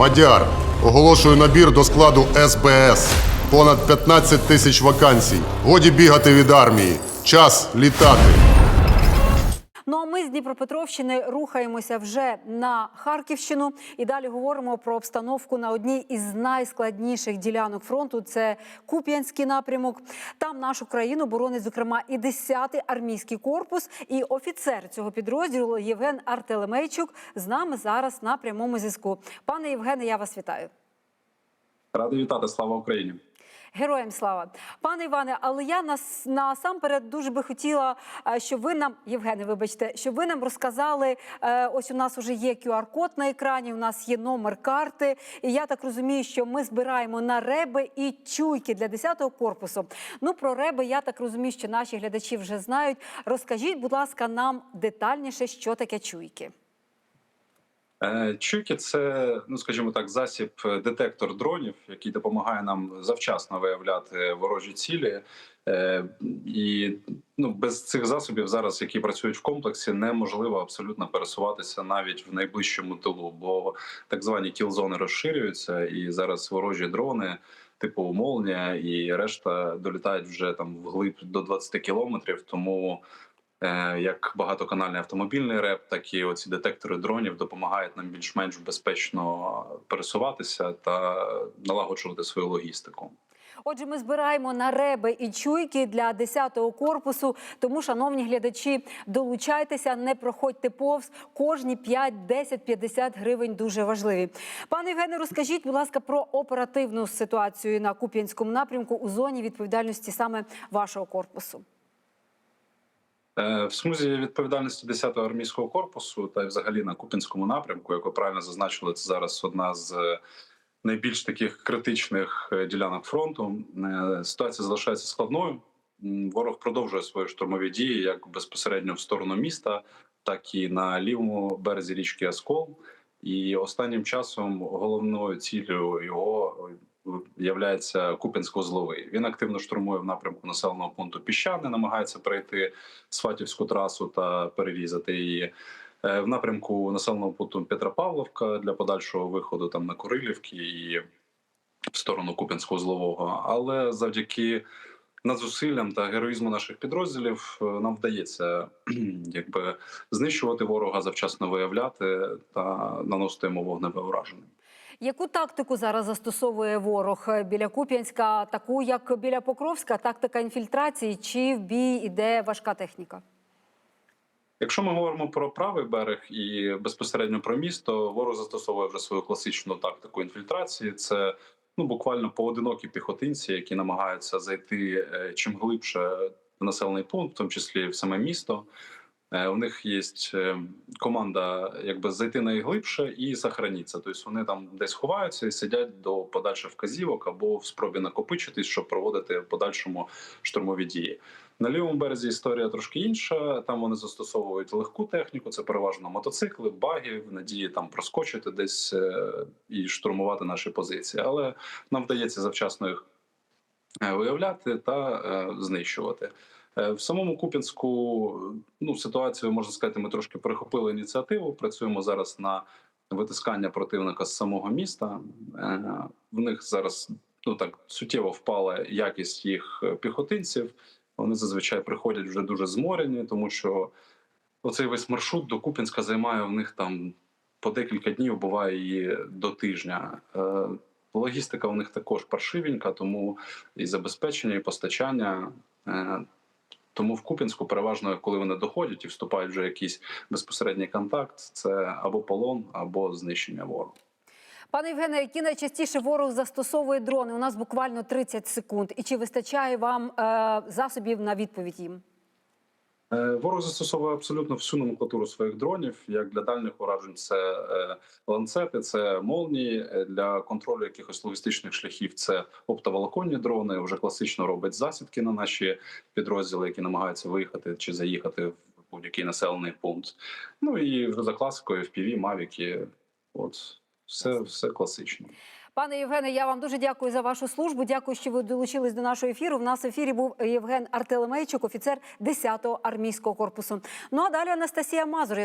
Мадяр. Оголошую набір до складу СБС. Понад 15 тисяч вакансій. Годі бігати від армії. Час літати. Ну а ми з Дніпропетровщини рухаємося вже на Харківщину і далі говоримо про обстановку на одній із найскладніших ділянок фронту. Це Куп'янський напрямок. Там нашу країну боронить зокрема і 10-й армійський корпус. І офіцер цього підрозділу Євген Артелемейчук з нами зараз на прямому зв'язку. Пане Євгене, я вас вітаю. Радий вітати, слава Україні. Героям слава, пане Іване. Але я нас насамперед дуже би хотіла, е, щоб ви нам, Євгене, вибачте, щоб ви нам розказали. е, Ось у нас вже є QR-код на екрані. У нас є номер карти. І я так розумію, що ми збираємо на реби і чуйки для 10-го корпусу. Ну про реби я так розумію, що наші глядачі вже знають. Розкажіть, будь ласка, нам детальніше, що таке чуйки. Е, Чуйки це, ну скажімо так, засіб е, детектор дронів, який допомагає нам завчасно виявляти ворожі цілі. Е, І ну, без цих засобів зараз, які працюють в комплексі, неможливо абсолютно пересуватися навіть в найближчому тилу, бо так звані кілзони розширюються, і зараз ворожі дрони. Типу молнія і решта долітають вже там вглиб до 20 кілометрів. Тому як багатоканальний автомобільний реп, так і оці детектори дронів допомагають нам більш-менш безпечно пересуватися та налагоджувати свою логістику. Отже, ми збираємо на реби і чуйки для 10-го корпусу. Тому, шановні глядачі, долучайтеся, не проходьте повз. Кожні 5, 10, 50 гривень дуже важливі. Пане Євгене, розкажіть, будь ласка, про оперативну ситуацію на Куп'янському напрямку у зоні відповідальності саме вашого корпусу. Е, В смузі відповідальності 10-го армійського корпусу та й взагалі на Купінському напрямку, як ви правильно зазначили, це зараз одна з е, найбільш таких критичних е, ділянок фронту. Ситуація залишається складною. Ворог продовжує свої штурмові дії як безпосередньо в сторону міста, так і на лівому березі річки Оскол. І останнім часом головною ціллю його являється Купінсько-Зловий. Він активно штурмує в напрямку населеного пункту Піщани, намагається перейти Сватівську трасу та перерізати її. Е, В напрямку населеного пункту Петропавловка для подальшого виходу там на Курилівки і в сторону Купінського злового. Але завдяки надзусиллям та героїзму наших підрозділів е, нам вдається якби знищувати ворога, завчасно виявляти та наносити йому вогневе ураження. Яку тактику зараз застосовує ворог біля Куп'янська? Таку як біля Покровська, тактика інфільтрації, чи в бій іде важка техніка? Якщо ми говоримо про правий берег і безпосередньо про місто, ворог застосовує вже свою класичну тактику інфільтрації. Це ну буквально поодинокі піхотинці, які намагаються зайти е, чим глибше в населений пункт, в тому числі в саме місто. Е, У них є е, команда, якби зайти найглибше і сохранитися. Тобто вони там десь ховаються і сидять до подальших вказівок або в спробі накопичитись, щоб проводити в подальшому штурмові дії. На лівому березі історія трошки інша. Там вони застосовують легку техніку. Це переважно мотоцикли, баги в надії там проскочити десь е, і штурмувати наші позиції. Але нам вдається завчасно їх виявляти та знищувати. Е, В самому Купінську ну ситуацію можна сказати, ми трошки перехопили ініціативу. Працюємо зараз на витискання противника з самого міста. Е, В них зараз ну так суттєво впала якість їх е, піхотинців. Вони зазвичай приходять вже дуже зморені, тому що оцей весь маршрут до Купінська займає в них там по декілька днів, буває і до тижня. Е, Логістика у них також паршивенька, тому і забезпечення, і постачання. Тому в Купінську переважно, коли вони доходять і вступають вже якийсь безпосередній контакт, це або полон, або знищення ворога. Пане Євгене, які найчастіше ворог застосовує дрони? У нас буквально 30 секунд. І чи вистачає вам е, засобів на відповідь їм? Е, Ворог застосовує абсолютно всю номенклатуру своїх дронів. Як для дальніх уражень, це е, ланцети, це молнії Е, для контролю якихось логістичних шляхів. Це оптоволоконні дрони. Вже класично робить засідки на наші підрозділи, які намагаються виїхати чи заїхати в будь-який населений пункт. Ну і вже за класикою FPV, мавіки. От все, все класично. Пане Євгене, я вам дуже дякую за вашу службу. Дякую, що ви долучились до нашого ефіру. В нас в ефірі був Євген Артелемейчук, офіцер 10-го армійського корпусу. Ну а далі Анастасія Мазур.